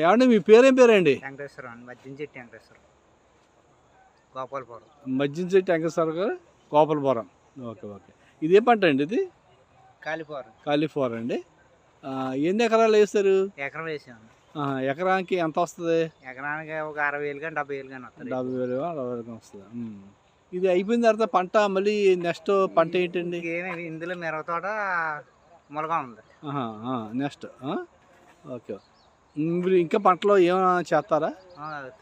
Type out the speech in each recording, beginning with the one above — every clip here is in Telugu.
ఏమండి మీ పేరేం పేరండి? వెంకటేశ్వరం అండి మధ్యం చెట్టు వెంకటేశ్వరం గోపాలపురం. మజ్జించెట్టి వెంకటేశ్వర గారు గోపాలపురం. Okay okay. ఇది ఏ పంట అండి ఇది? కాలిపురం కాలీఫ్లవర్ అండి. ఎన్ని ఎకరాలు వేస్తారు ఎకరం వేసాము ఆ, ఎకరానికి ఎంత వస్తుంది? ఎకరానికి ఒక అరవై వేలు కానీ డెబ్బై వేలు కానీ వస్తుంది. డెబ్బై వేలు అరవై వేలు వస్తుంది. ఇది అయిపోయిన తర్వాత పంట మళ్ళీ నెక్స్ట్ పంట ఏంటండి? ఇందులో మిరప తోట మొలగా ఉంది. Next okay. మీరు ఇంకా పంటలో ఏమైనా చేస్తారా?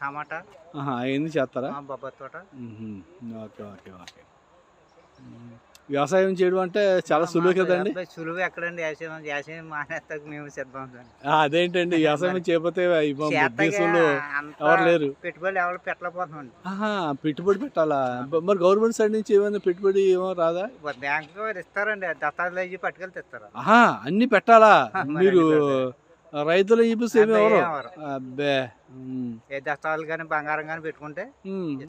టమాటా. అవన్నీ చేస్తారా? బొబ్బరి తోట. Okay okay okay. వ్యవసాయం చేయడం అంటే చాలా సులువు కదండి? సులువు ఎక్కడండి? వ్యవసాయం వ్యవసాయం మానేస్తాకు మేము సిద్ధం అదేంటండి? వ్యవసాయం చేయకపోతే దేశంలో ఎవరు లేరు. పెట్టుబడులు ఎవరు పెట్టలేకపోతున్నాండి పెట్టుబడి పెట్టాలా? మరి గవర్నమెంట్ సైడ్ నుంచి ఏమైనా పెట్టుబడి ఏమో రాదా? బ్యాంకు ఇస్తారండి? దత్తాలు పట్టుకెళ్తే ఇస్తారు. అన్ని పెట్టాలా? మరి రైతులు చూపిస్తే? అబ్బే. ఏ దస్తాలు కానీ బంగారం కానీ పెట్టుకుంటే.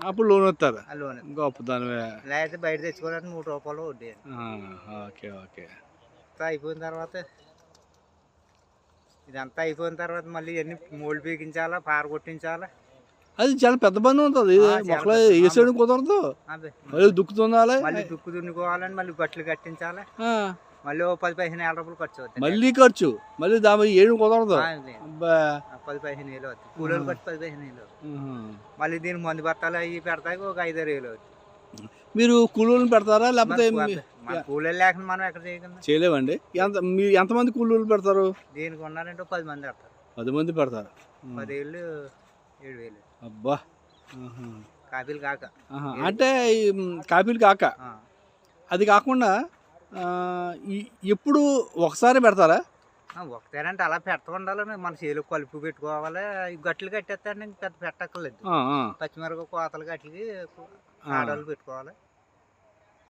అప్పుడు లోన్ వస్తారు? లోన్. గొప్పదానివే లేకపోతే బయట తెచ్చుకోవడానికి మూడు రూపాయలు వడ్డీ ఓకే ఓకే. అయిపోయిన తర్వాత ఇదంతా అయిపోయిన తర్వాత మళ్ళీ ఎన్ని మూడు పీకించాలా పార కొట్టించాలా? అది చాలా పెద్ద పని ఉంటుంది. మొక్కలు వేసేయడం కుదరదు. దుక్కుతుండాలి. మళ్ళీ దుక్కు దున్నుకోవాలని మళ్ళీ బట్టలు కట్టించాలి? మళ్ళీ పది పదిహేను వేల రూపాయలు ఖర్చు అవుతుంది. మళ్ళీ ఖర్చు. మళ్ళీ దాని ఏడు కుదరదు. పది పదిహేను వేలు అవుతుంది. కూలీలు కట్టి పది పదిహేను వేలు. మళ్ళీ దీని మందు బత్తాలు అవి పెడతాకి ఒక ఐదారు వేలు అవుతుంది. మీరు కూలీలను పెడతారా లేకపోతే కూలీలు లేకుండా మనం ఎక్కడ చేయగలం? చేయలేమండి. ఎంత మీరు ఎంతమంది కూలీలు పెడతారు? దీనికి ఉన్నారంటే పది మంది పెడతారు. పది మంది పెడతారు. ఆ, పది వేలు ఏడు వేలు. అబ్బా. కాపీలు కాక. అంటే కాపీలు కాక. అది కాకుండా ఎప్పుడు ఒకసారి పెడతారా? ఆ, ఒకటేనంటే అలా పెడతా ఉండాలని మన చేలు కలుపు పెట్టుకోవాలి. గట్లు కట్టేస్తాండి పెద్ద పెట్టక్కర్లేదు. పచ్చిమిరపకాయ కోతలు గట్లకి ఆ. ఆడవాళ్ళు పెట్టుకోవాలి.